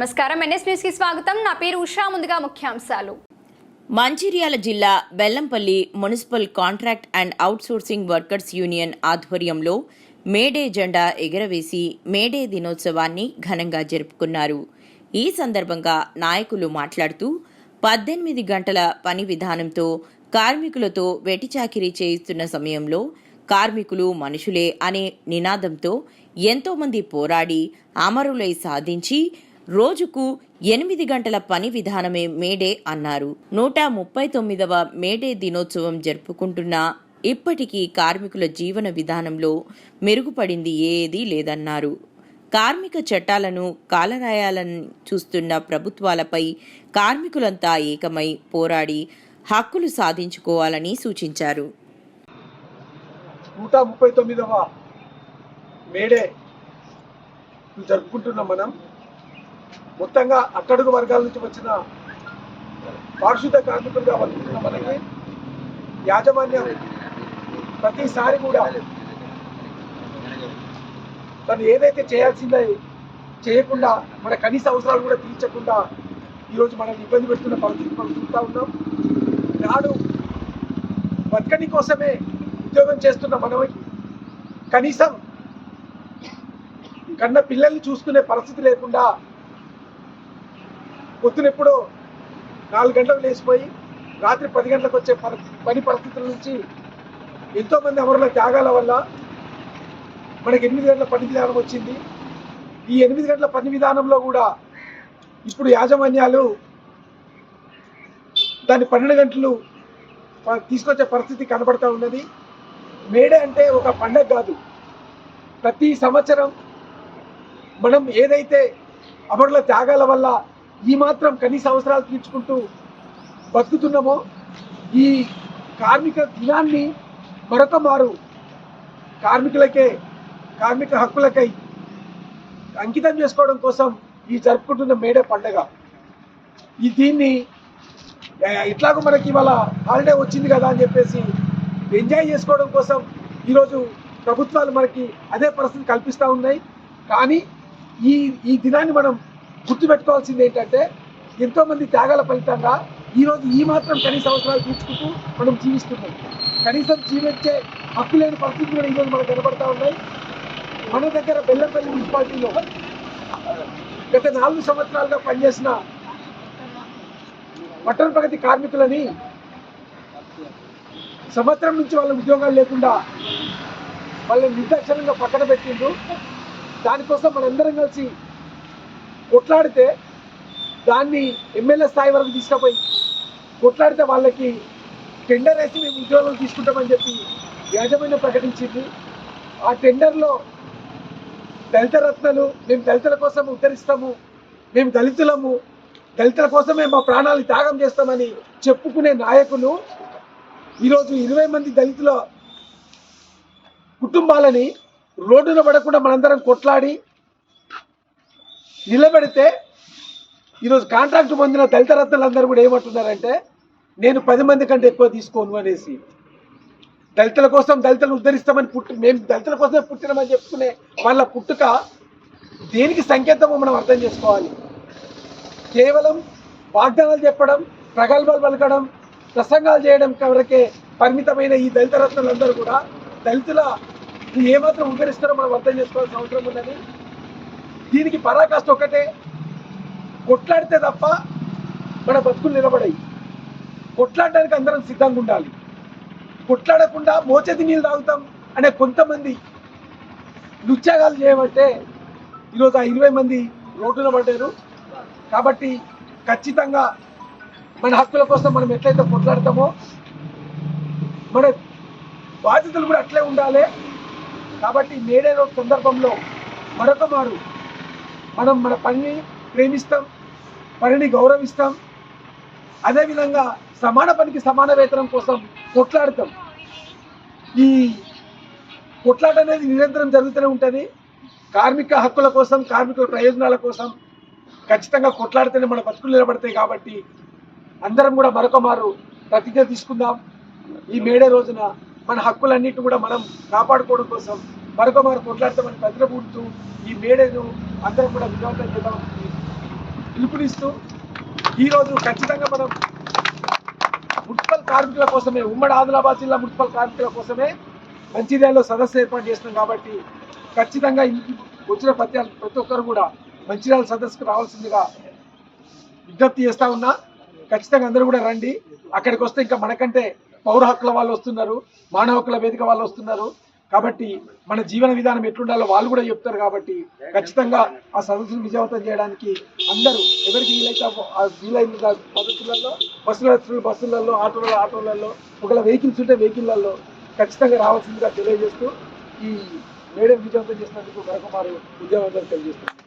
నమస్కారం. ఎన్ఎస్ న్యూస్కి స్వాగతం. నా పేరు ఉషా. ముందుగా ముఖ్యాంశాలు. మంచిర్యాల జిల్లా Bellampalli municipal contract and outsourcing workers union ఆధ్వర్యంలో మేడే జెండా ఎగరవేసి మేడే దినోత్సవాన్ని ఘనంగా జరుపుకున్నారు. ఈ సందర్భంగా నాయకులు మాట్లాడుతూ పద్దెనిమిది గంటల పని విధానంతో కార్మికులతో వెటిచాకిరీ చేయిస్తున్న సమయంలో కార్మికులు మనుషులే అనే నినాదంతో ఎంతోమంది పోరాడి అమరులై సాధించి రోజుకు ఎనిమిది గంటల పని విధానమే మేడే అన్నారు. నూట ముప్పై తొమ్మిదవ మేడే దినోత్సవం జరుపుకుంటున్న ఇప్పటికీ కార్మికుల జీవన విధానంలో మెరుగుపడింది ఏదీ లేదన్నారు. కార్మిక చట్టాలను కాలరాయాలని చూస్తున్న ప్రభుత్వాలపై కార్మికులంతా ఏకమై పోరాడి హక్కులు సాధించుకోవాలని సూచించారు. నూట ముప్పై తొమ్మిదవ మేడే జరుపుకుంటున్నాం మనం. మొత్తంగా అట్టడుగు వర్గాల నుంచి వచ్చిన పారిశుద్ధ కార్మికులుగా బతుకుతున్న మనకి యాజమాన్యం ప్రతిసారి కూడా తను ఏదైతే చేయాల్సిందో చేయకుండా మన కనీస అవసరాలు కూడా తీర్చకుండా ఈరోజు మనల్ని ఇబ్బంది పెడుతున్న పరిస్థితి మనం చూస్తూ ఉన్నాం. నాడు బతకని కోసమే ఉద్యోగం చేస్తున్న మనకి కనీసం కన్న పిల్లల్ని చూసుకునే పరిస్థితి లేకుండా పొద్దునెప్పుడో నాలుగు గంటలకు లేచిపోయి రాత్రి పది గంటలకు వచ్చే పని పరిస్థితుల నుంచి ఎంతోమంది అమరుల త్యాగాల వల్ల మనకి ఎనిమిది గంటల పని విధానం వచ్చింది. ఈ ఎనిమిది గంటల పని విధానంలో కూడా ఇప్పుడు యాజమాన్యాలు దాన్ని పన్నెండు గంటలు తీసుకొచ్చే పరిస్థితి కనబడతా ఉన్నది. మేడే అంటే ఒక పండగ కాదు. ప్రతి సంవత్సరం మనం ఏదైతే అమరుల త్యాగాల వల్ల ఈ మాత్రం కనీస అవసరాలు తీర్చుకుంటూ బతుకుతున్నామో ఈ కార్మిక దినాన్ని మరొక మారు కార్మికులకే కార్మిక హక్కులకై అంకితం చేసుకోవడం కోసం ఈ జరుపుకుంటున్న మేడే పండగ. ఈ దీన్ని ఇట్లాగో మనకి ఇవాళ హాలిడే వచ్చింది కదా అని చెప్పేసి ఎంజాయ్ చేసుకోవడం కోసం ఈరోజు ప్రభుత్వాలు మనకి అదే పరిస్థితి కల్పిస్తూ ఉన్నాయి. కానీ ఈ ఈ దినాన్ని మనం గుర్తుపెట్టుకోవాల్సింది ఏంటంటే ఎంతోమంది త్యాగాల ఫలితంగా ఈరోజు ఈ మాత్రం కనీస అవసరాలు తీర్చుకుంటూ మనం జీవిస్తున్నాం. కనీసం జీవించే హక్కు లేని పరిస్థితులు కూడా ఈరోజు మనకు కనబడతా ఉన్నాయి. మన దగ్గర బెల్లంపల్లి మున్సిపాలిటీలో గత నాలుగు సంవత్సరాలుగా పనిచేసిన పట్టణ ప్రగతి కార్మికులని సంవత్సరం నుంచి వాళ్ళ ఉద్యోగాలు లేకుండా వాళ్ళని నిర్దాక్షణంగా పక్కన పెట్టిండ్రు. దానికోసం మనందరం కలిసి కొట్లాడితే దాన్ని ఎమ్మెల్యే స్థాయి వరకు తీసుకుపోయి కొట్లాడితే వాళ్ళకి టెండర్ వేసి మేము ఉద్యోగాలు తీసుకుంటామని చెప్పి యాజమాన్యం ప్రకటించింది. ఆ టెండర్లో దళిత రత్నలు మేము దళితుల కోసం ఉద్ధరిస్తాము మేము దళితులము దళితుల కోసమే మా ప్రాణాలు త్యాగం చేస్తామని చెప్పుకునే నాయకులు ఈరోజు ఇరవై మంది దళితుల కుటుంబాలని రోడ్డున పడకుండా మనందరం కొట్లాడి నిలబెడితే ఈరోజు కాంట్రాక్ట్ పొందిన దళిత రత్నలందరూ కూడా ఏమంటున్నారంటే నేను పది మంది కంటే ఎక్కువ తీసుకోను అనేసి. దళితుల కోసం దళితులను ఉద్ధరిస్తామని పుట్టి మేము దళితుల కోసమే పుట్టినామని చెప్పుకునే వాళ్ళ పుట్టుక దేనికి సంకేతమో మనం అర్థం చేసుకోవాలి. కేవలం వాగ్దానాలు చెప్పడం ప్రగల్భాలు పలకడం ప్రసంగాలు చేయడం వరకే పరిమితమైన ఈ దళిత రత్నాలందరూ కూడా దళితుల ఏమాత్రం ఉద్ధరిస్తారో మనం అర్థం చేసుకోవాల్సిన అవసరం ఉందని దీనికి పరాకాష్ట ఒక్కటే. కొట్లాడితే తప్ప మన బతుకులు నిలబడాయి. కొట్లాడడానికి అందరం సిద్ధంగా ఉండాలి. కొట్లాడకుండా మోచేతి నీళ్ళు తాగుతాం అనే కొంతమంది నృత్యాగాలు చేయమంటే ఈరోజు ఆ ఇరవై మంది రోడ్డున పడ్డారు. కాబట్టి ఖచ్చితంగా మన హక్కుల కోసం మనం ఎట్లయితే కొట్లాడతామో మన బాధ్యతలు కూడా అట్లే ఉండాలి. కాబట్టి మేడే రోజు సందర్భంలో మరొక మారు మనం మన పనిని ప్రేమిస్తాం పనిని గౌరవిస్తాం. అదేవిధంగా సమాన పనికి సమాన వేతనం కోసం కొట్లాడతాం. ఈ కొట్లాట అనేది నిరంతరం జరుగుతూనే ఉంటుంది. కార్మిక హక్కుల కోసం కార్మికుల ప్రయోజనాల కోసం ఖచ్చితంగా కొట్లాడితేనే మన బతుకులు నిలబడతాయి కాబట్టి అందరం కూడా మరొక మారు ప్రతిజ్ఞ తీసుకుందాం. ఈ మేడే రోజున మన హక్కులన్నిటిని కూడా మనం కాపాడుకోవడం కోసం మరొక మరొక కొట్లాడతామని ప్రతిన ఈ మేడేను అందరం కూడా విజయవంతం చేద్దామని పిలుపునిస్తూ ఈరోజు ఖచ్చితంగా మనం మున్సిపల్ కార్మికుల కోసమే ఉమ్మడి ఆదిలాబాద్ జిల్లా మున్సిపల్ కార్మికుల కోసమే మంచిర్యాలలో సదస్సు ఏర్పాటు చేస్తున్నాం కాబట్టి ఖచ్చితంగా వచ్చిన ప్రతి ప్రతి ఒక్కరు కూడా మంచిర్యాల సదస్సుకు రావాల్సిందిగా విజ్ఞప్తి చేస్తా ఉన్నా. ఖచ్చితంగా అందరూ కూడా రండి. అక్కడికి వస్తే ఇంకా మనకంటే పౌర హక్కుల వాళ్ళు వస్తున్నారు మానవ హక్కుల వేదిక వాళ్ళు వస్తున్నారు. కాబట్టి మన జీవన విధానం ఎట్లుండాలో వాళ్ళు కూడా చెప్తారు కాబట్టి ఖచ్చితంగా ఆ సదస్సును విజయవంతం చేయడానికి అందరూ ఎవరికి వీలైతే ఆ- వీలైన పద్ధతులలో బస్సులు బస్సులలో ఆటోలలో ఆటోలలో ఒకవేళ వెహికల్స్ ఉంటే వెహికల్లలో ఖచ్చితంగా రావాల్సిందిగా తెలియజేస్తూ ఈ మేడం విజయవంతం చేసినందుకు గరకుమారు విజయవంతం తెలియజేస్తున్నారు